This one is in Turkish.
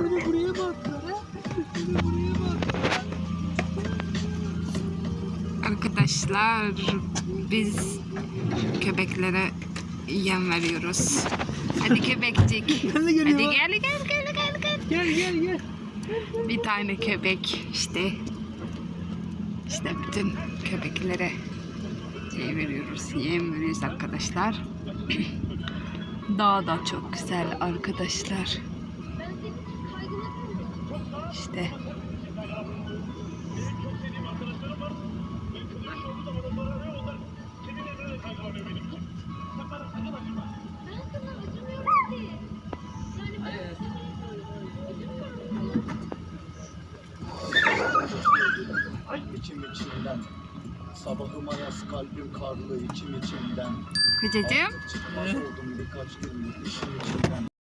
Beni buraya ha? Attılar? Arkadaşlar biz köpeklere yem veriyoruz. Hadi köpekcik. Hadi gel gel gel gel gel. Gel gel gel. Bir tane köpek işte. İşte bütün köpeklere şey veriyoruz. Yem veriyoruz arkadaşlar. Dağ da çok güzel arkadaşlar. İşte içim içimden Sabahıma yaz kalbim karlı içim içimden. Kocacığım. Çıkmaz oldum birkaç gündür işim içimden